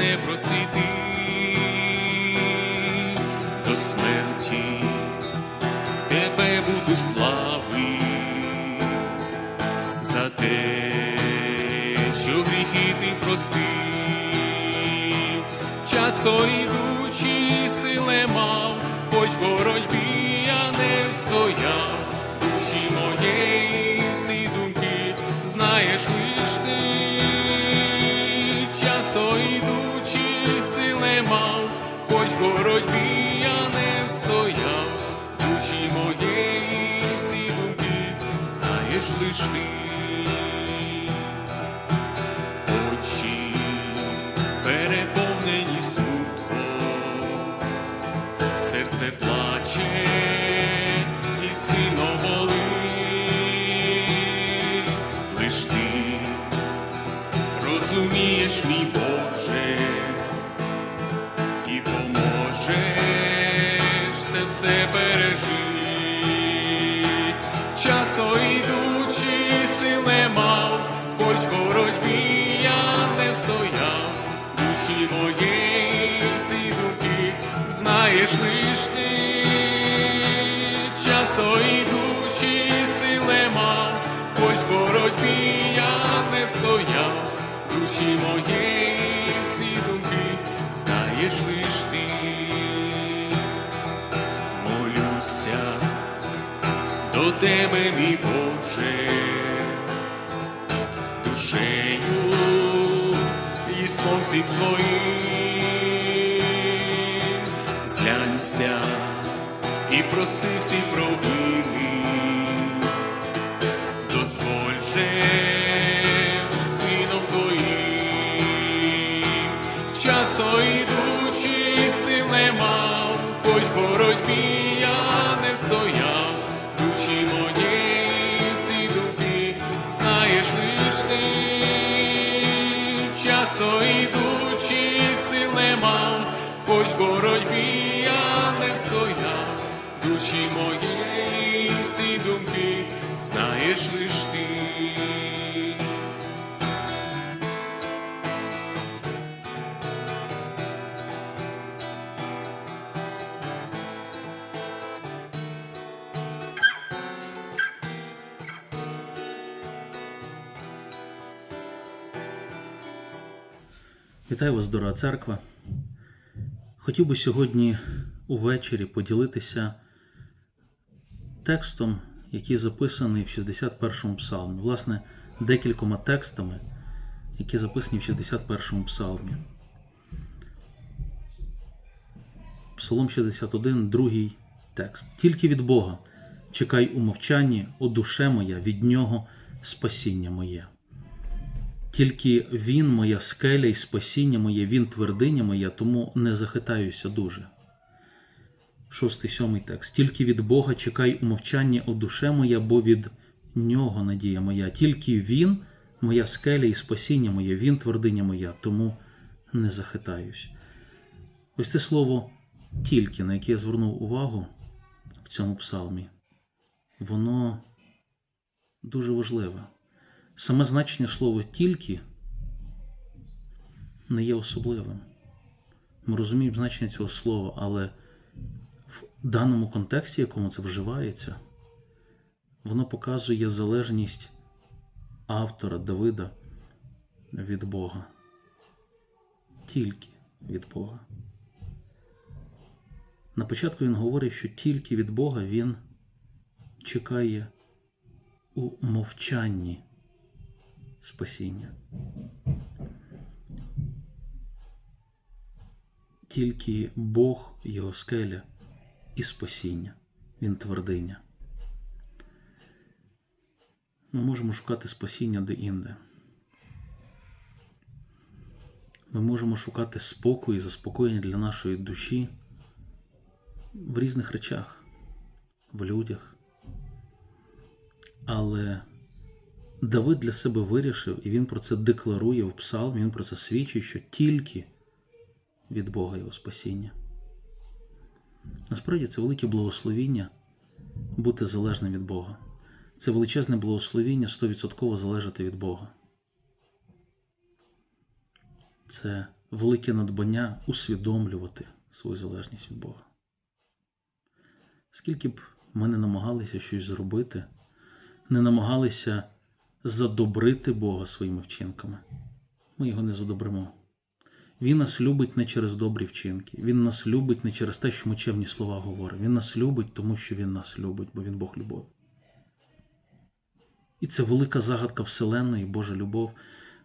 Не просити до смерті, тебе буду слави за те, що гріхи ти простив, часто і сили мав, хоч боротьбі. Боротьбі я не стояв, душі моєї ці думки, знаєш лиш ти. Очі переповнені смутком, серце плаче все пережити. Часто йдучи сили мав, хоч боротьбі я не стояв, душі моєї всі думки, знаєш лиш ти, часто йдучи сили мав, хоч боротьбі я не встояв, душі моєї тебе, мій Боже, душею і сонців своїм, злянься і прости Вітаю вас, дорога церква. Хотів би сьогодні увечері поділитися текстом, який записаний в 61-му псалмі. Власне, декількома текстами, які записані в 61-му псалмі. Псалом 61, другий текст. Тільки від Бога чекай у мовчанні, о душе моя, від Нього спасіння моє. Тільки він моя скеля і спасіння моє, він твердиня моя, тому не захитаюся дуже. Шостий сьомий текст. Тільки від Бога чекай у мовчанні о душе моя, бо від нього надія моя. Тільки він, моя скеля і спасіння моє, він твердиня моя, тому не захитаюсь. Ось це слово тільки, на яке я звернув увагу в цьому псалмі, воно дуже важливе. Саме значення слова тільки не є особливим. Ми розуміємо значення цього слова, але в даному контексті, в якому це вживається, воно показує залежність автора Давида від Бога. Тільки від Бога. На початку він говорить, що тільки від Бога він чекає у мовчанні спасіння. Тільки Бог, його скеля і спасіння, Він твердиня. Ми можемо шукати спасіння де-інде. Ми можемо шукати спокій і заспокоєння для нашої душі в різних речах, в людях. Але Давид для себе вирішив, і він про це декларує в псалмі, він про це свідчить, що тільки від Бога його спасіння. Насправді це велике благословіння бути залежним від Бога. Це величезне благословіння 100% залежати від Бога. Це велике надбання усвідомлювати свою залежність від Бога. Скільки б ми не намагалися щось зробити, не намагалися задобрити Бога своїми вчинками, ми його не задобримо. Він нас любить не через добрі вчинки. Він нас любить не через те, що ми чемні слова говоримо. Він нас любить, тому що Він нас любить, бо Він Бог любов. І це велика загадка Вселенної, Божа любов.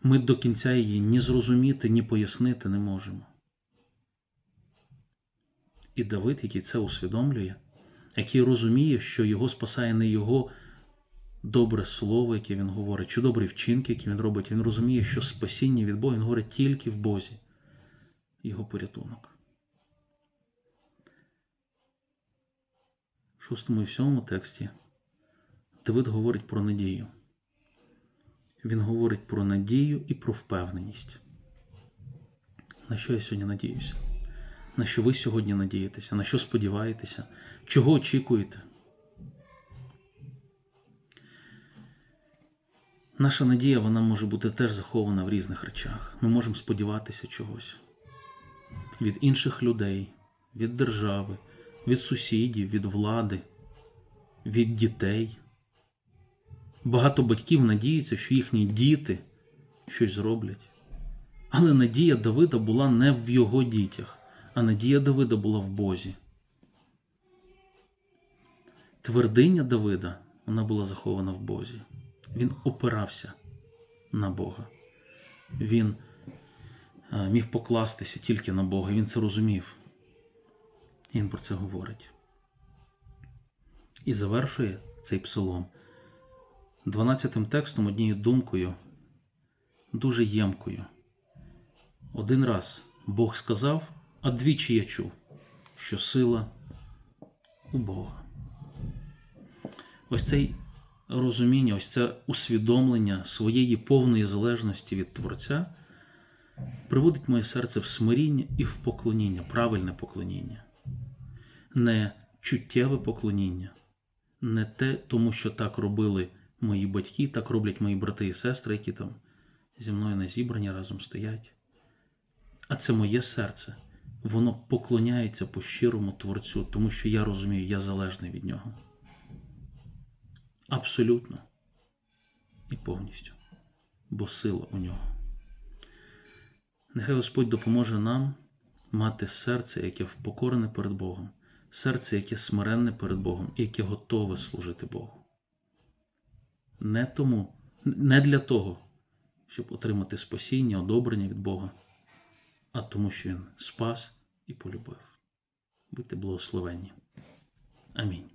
Ми до кінця її ні зрозуміти, ні пояснити не можемо. І Давид, який це усвідомлює, який розуміє, що його спасає не його добре слово, яке він говорить, чи добрі вчинки, які він робить. Він розуміє, що спасіння від Бога він говорить тільки в Бозі, його порятунок. В шостому і сьомому тексті Давид говорить про надію. Він говорить про надію і про впевненість. На що я сьогодні надіюся? На що ви сьогодні надієтеся? На що сподіваєтеся? Чого очікуєте? Наша надія вона може бути теж захована в різних речах. Ми можемо сподіватися чогось від інших людей, від держави, від сусідів, від влади, від дітей. Багато батьків надіються, що їхні діти щось зроблять. Але надія Давида була не в його дітях, а надія Давида була в Бозі. Твердиня Давида вона була захована в Бозі. Він опирався на Бога. Він е, міг покластися тільки на Бога. Він це розумів. Він про це говорить. І завершує цей псалом 12 текстом однією думкою, дуже ємкою. Один раз Бог сказав, а двічі я чув, що сила у Бога. Ось цей розуміння, ось це усвідомлення своєї повної залежності від Творця приводить моє серце в смиріння і в поклоніння, правильне поклоніння, не чуттєве поклоніння, не те, тому що так робили мої батьки, так роблять мої брати і сестри, які там зі мною на зібранні разом стоять. А це моє серце. Воно поклоняється по щирому Творцю, тому що я розумію, я залежний від нього. Абсолютно і повністю, бо сила у нього. Нехай Господь допоможе нам мати серце, яке впокорене перед Богом, серце, яке смиренне перед Богом і яке готове служити Богу. Не тому, не для того, щоб отримати спасіння, одобрення від Бога, а тому, що Він спас і полюбив. Будьте благословенні. Амінь.